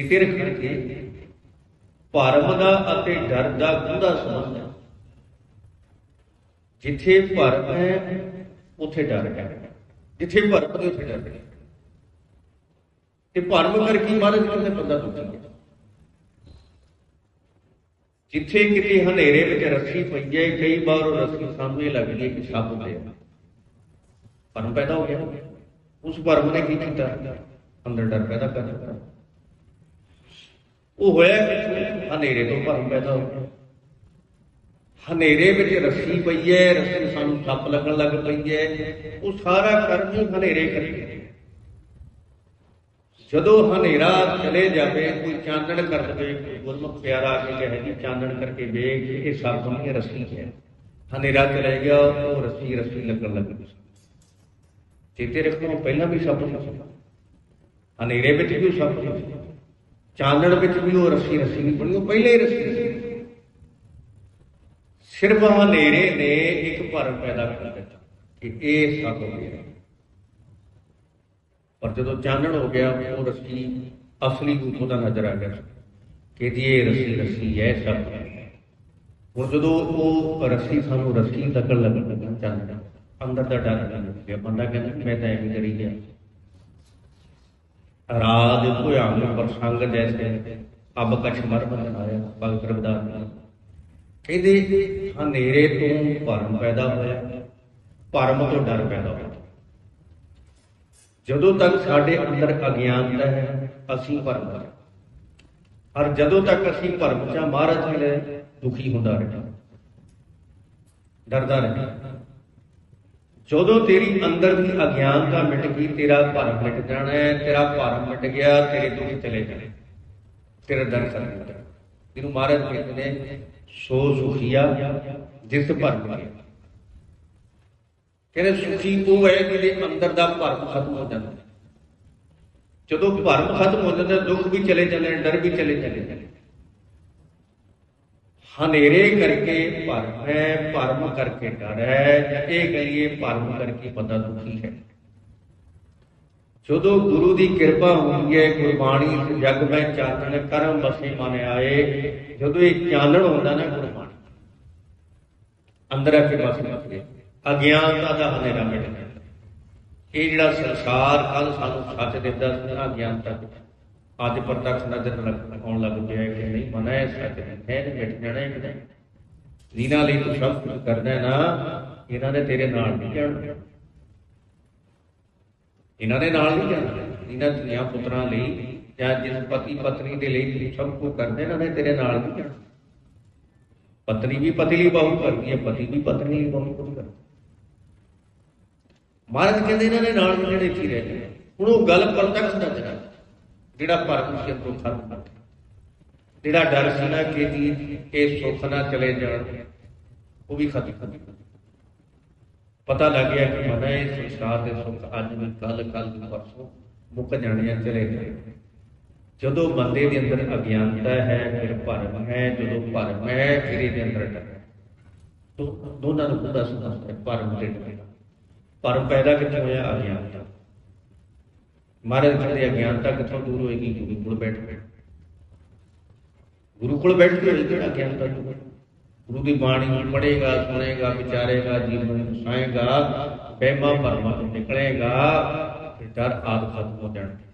ਜਿੱਤੇ ਰੱਖਣ ਭਰਮ ਦਾ ਅਤੇ ਡਰ ਦਾ ਗੂੜਾ ਸੰਬੰਧ ਹੈ। ਜਿੱਥੇ ਭਰਮ ਹੈ, ਉੱਥੇ ਡਰ ਹੈ। ਜਿੱਥੇ ਭਰਮ ਦੇ ਉੱਥੇ ਡਰ ਹੈ। ਤੇ ਭਰਮ ਕਰਕੇ ਮਹਾਰਾਜ ਕਹਿੰਦੇ ਬੰਦਾ ਦੁਖੀ ਹੈ ਜਿੱਥੇ ਕਿਤੇ ਹਨੇਰੇ ਵਿੱਚ ਰੱਸੀ ਪਈ ਹੈ, ਕਈ ਵਾਰ ਉਹ ਰੱਸੀ ਸਾਹਮਣੇ ਇਹ ਲੱਗਦੀ ਹੈ ਕਿ ਸੱਪ ਦੇ ਭਰਮ ਪੈਦਾ ਹੋ ਗਿਆ। ਉਸ ਭਰਮ ਨੇ ਕੀ ਕੀਤਾ? ਅੰਦਰ ਡਰ ਪੈਦਾ ਕਰ ਦਿੱਤਾ। ਉਹ ਹੋਇਆ ਕਿ? ਹਨੇਰੇ ਤੋਂ ਭਰਮ ਪੈਦਾ ਹੋ ਗਿਆ। ਹਨੇਰੇ ਵਿੱਚ ਰੱਸੀ ਪਈ ਹੈ, ਰੱਸੀ ਸਾਨੂੰ ਸੱਪ ਲੱਗਣ ਲੱਗ ਪਈ ਹੈ। ਉਹ ਸਾਰਾ ਕਰਮ ਹੀ ਹਨੇਰੇ ਕਰਕੇ ਜਦੋਂ ਹਨੇਰਾ ਚਲੇ ਜਾਵੇ, ਕੋਈ ਚਾਨਣ ਕਰ ਦਵੇ ਕੋਈ ਗੁਰਮੁਖ ਪਿਆਰਾ ਆ ਕੇ ਕਹੇ ਜੀ, ਚਾਨਣ ਕਰਕੇ ਵੇਖ, ਇਹ ਸਭ ਨਹੀਂ ਰੱਸੀ ਹੈ। ਹਨੇਰਾ ਚਲੇ ਗਿਆ, ਉਹ ਰੱਸੀ ਰੱਸੀ ਲੱਗਣ ਲੱਗ ਪਈ। ਚੇਤੇ ਰੱਖੋ, ਪਹਿਲਾਂ ਵੀ ਸਭ ਸੀ। ਹਨੇਰੇ ਵਿੱਚ ਵੀ ਸਭ ਸੀ। ਚਾਨਣ ਵਿੱਚ ਵੀ ਉਹ ਰੱਸੀ ਰੱਸੀ ਨਹੀਂ ਬਣੀ, ਉਹ ਪਹਿਲੇ ਹੀ ਰੱਸੀ ਸੀ ਸਿਰਫ ਹਨੇਰੇ ਨੇ ਇੱਕ ਭਰਮ ਪੈਦਾ ਕਰ ਦਿੱਤਾ ਕਿ ਇਹ ਸਭ ਹੋ ਗਿਆ ਪਰ ਜਦੋਂ ਚਾਨਣ ਹੋ ਗਿਆ, ਉਹ ਰੱਸੀ ਅਸਲੀ ਰੂਪ ਉਹਦਾ ਨਜ਼ਰ ਆ ਗਿਆ। ਕਿ ਜੀ ਇਹ ਰੱਸੀ ਰੱਸੀ ਹੈ ਸਭ ਹੁਣ ਜਦੋਂ ਉਹ ਰੱਸੀ ਸਾਨੂੰ ਰੱਸੀ ਤੱਕਣ ਲੱਗਣ ਲੱਗਣ ਚਾਨਣ, ਅੰਦਰ ਦਾ ਡਰ ਲੱਗਣ ਗਿਆ। ਬੰਦਾ ਕਹਿੰਦਾ, ਮੈਂ ਤਾਂ ਐਵੇਂ ਕਰੀ ਗਿਆ। ਰਾਜ ਭੁਆੰਗ ਪ੍ਰਸੰਗ ਜੈਸੇ ਅਬ ਕਛ ਮਰ ਬੰਦਨ ਭਗਤ ਰਵਿਦਾਸ ਜੀ ਕਹਿੰਦੇ ਹਨੇਰੇ ਤੋਂ ਭਰਮ ਪੈਦਾ ਹੋਇਆ, ਭਰਮ ਤੋਂ ਡਰ ਪੈਦਾ ਹੋਇਆ। ਜਦੋਂ ਤੱਕ ਸਾਡੇ ਅੰਦਰ ਅਗਿਆਨਤਾ ਹੈ, ਅਸੀਂ ਭਰਮ ਹੈ ਔਰ ਜਦੋਂ ਤੱਕ ਅਸੀਂ ਭਰਮ ਚ ਮਹਾਰਾਜ ਜੀ ਦੁਖੀ ਹੁੰਦਾ ਰਹਿਣਾ ਡਰਦਾ ਰਹਿਣਾ ਜਦੋਂ ਤੇਰੀ ਅੰਦਰ ਦੀ ਅਗਿਆਨਤਾ ਮਿਟ ਗਈ, ਤੇਰਾ ਭਰਮ ਮਿਟ ਜਾਣਾ ਹੈ, ਤੇਰਾ ਭਰਮ ਮਿਟ ਗਿਆ, ਤੇਰੇ ਦੁੱਖ ਚਲੇ ਜਾਣੇ। ਤੇਰਾ ਦਰ ਕਰ ਦਿੱਤਾ ਇਹਨੂੰ ਮਹਾਰਾਜ ਕਹਿੰਦੇ ਨੇ, ਸੋ ਸੁਖੀਆ, ਜਿਸ ਭਰਮ ਗਿਆ ਕਹਿੰਦੇ ਸੁਖੀ ਉਹ ਹੈ ਜਿਹਦੇ ਅੰਦਰ ਦਾ ਭਰਮ ਖਤਮ ਹੋ ਜਾਂਦਾ। ਜਦੋਂ ਭਰਮ ਖਤਮ ਹੋ ਜਾਂਦਾ, ਦੁੱਖ ਵੀ ਚਲੇ ਜਾਂਦੇ ਨੇ, ਡਰ ਵੀ ਚਲੇ ਜਾਂਦੇ ਹਨੇਰੇ ਕਰਕੇ ਭਰਮ ਹੈ, ਭਰਮ ਕਰਕੇ ਡਰ ਹੈ, ਜਾਂ ਇਹ ਕਹੀਏ ਭਰਮ ਕਰਕੇ ਬੰਦਾ ਦੁਖੀ ਹੈ। ਜਦੋਂ ਗੁਰੂ ਦੀ ਕਿਰਪਾ ਹੁੰਦੀ ਹੈ, ਗੁਰਬਾਣੀ ਜਗ ਵਿੱਚ ਚਾਨਣ ਕਰਮ ਬਸੇ ਮਨ ਆਏ, ਜਦੋਂ ਇਹ ਚਾਨਣ ਹੁੰਦਾ ਨਾ ਗੁਰਬਾਣੀ, ਅੰਦਰ ਆ ਕੇ ਬਸ ਜਾਂਦੇ ਅਗਿਆਨਤਾ ਦਾ ਹਨੇਰਾ ਮਿਟ ਜਾਂਦਾ ਇਹ ਜਿਹੜਾ ਸੰਸਾਰ ਕੱਲ ਸਾਨੂੰ ਸੱਚ ਦਿੰਦਾ ਸੀ ਨਾ ਅਗਿਆਨਤਾ ਅੱਜ ਪ੍ਰਤੱਖ ਨਜ਼ਰ ਲੱਗ- ਆਉਣ ਲੱਗ ਪਿਆ ਕਿ ਨਹੀਂ, ਮਨਾ ਹੈ ਸੱਚ ਹੈ ਤੇ ਮਿਟ ਜਾਣਾ ਇੱਕ ਦਿਨ ਜਿਨ੍ਹਾਂ ਲਈ ਤੂੰ ਸਭ ਕੁਝ ਕਰਦਾ ਹੈ ਨਾ, ਇਹਨਾਂ ਨੇ ਤੇਰੇ ਨਾਲ ਨਹੀਂ ਜਾਣਾ। ਇਹਨਾਂ ਦੇ ਨਾਲ ਨਹੀਂ ਜਾਣਾ। ਇਹਨਾਂ ਧੀਆਂ ਪੁੱਤਰਾਂ ਲਈ ਜਾਂ ਜਿਸ ਪਤੀ ਪਤਨੀ ਦੇ ਲਈ ਤੂੰ ਸਭ ਕੁਝ ਕਰਦੇ ਇਹਨਾਂ ਨੇ ਤੇਰੇ ਨਾਲ ਨਹੀਂ ਜਾਣਾ। ਪਤਨੀ ਵੀ ਪਤੀ ਲਈ ਬਹੁਤ ਕਰਦੀ ਹੈ, ਪਤੀ ਵੀ ਪਤਨੀ ਲਈ ਬਹੁਤ ਕੁਝ ਕਰਦਾ ਮਹਾਰਾਜ ਕਹਿੰਦੇ ਇਹਨਾਂ ਦੇ ਨਾਲ ਜਿਹੜੇ ਇੱਥੇ ਰਹਿ ਗਏ। ਹੁਣ ਉਹ ਗੱਲ ਪ੍ਰਤੱਖ ਦਾ ਜਿਹੜਾ ਜਿਹੜਾ ਭਰਮ ਸੀ ਅੰਦਰੋਂ ਖਤਮ ਕਰ ਜਿਹੜਾ ਡਰ ਸੀ ਨਾ ਕਿ ਇਹ ਸੁੱਖ ਨਾ ਚਲੇ ਜਾਣ, ਉਹ ਵੀ ਖਤਮ ਕਰ ਗਿਆ। ਪਤਾ ਲੱਗ ਗਿਆ ਕਿ ਮਨਾ ਇਹ ਸੰਸਾਰ ਦੇ ਸੁੱਖ ਅੱਜ ਵੀ ਕੱਲ ਕੱਲ ਪਰਸੋਂ ਮੁੱਕ ਜਾਣੇ ਚਲੇ ਗਏ ਜਦੋਂ ਬੰਦੇ ਦੇ ਅੰਦਰ ਅਗਿਆਨਤਾ ਹੈ, ਫਿਰ ਭਰਮ ਹੈ, ਜਦੋਂ ਭਰਮ ਹੈ, ਫਿਰ ਇਹਦੇ ਅੰਦਰ ਡਰ ਦੋਨਾਂ ਨੂੰ ਖੁਦਾ ਸਮਝਦਾ ਹੈ ਭਰਮ ਤੇ ਡਰ ਭਰਮ ਪੈਦਾ ਕਿੱਥੋਂ ਹੋਇਆ? ਅਗਿਆਨਤਾ। ਮਹਾਰਾਜ ਕਹਿੰਦੇ ਅਗਿਆਨਤਾ ਕਿੱਥੋਂ ਦੂਰ ਹੋਏਗੀ? ਗੁਰੂ ਕੋਲ ਬੈਠ ਕੇ। ਗੁਰੂ ਕੋਲ ਬੈਠ ਕੇ ਹੋਏਗੀ ਕਿਹੜਾ ਅਗਿਆਨਤਾ ਦੂਰ ਗੁਰੂ ਦੀ ਬਾਣੀ ਪੜ੍ਹੇਗਾ, ਸੁਣੇਗਾ, ਵਿਚਾਰੇਗਾ, ਜੀਵਨ ਨੂੰ ਵਸਾਏਗਾ ਬਹਿਮਾ ਭਰਮਾਂ ਤੋਂ ਨਿਕਲੇਗਾ ਤੇ ਡਰ ਆਦ ਖਤਮ ਹੋ ਜਾਣਗੇ।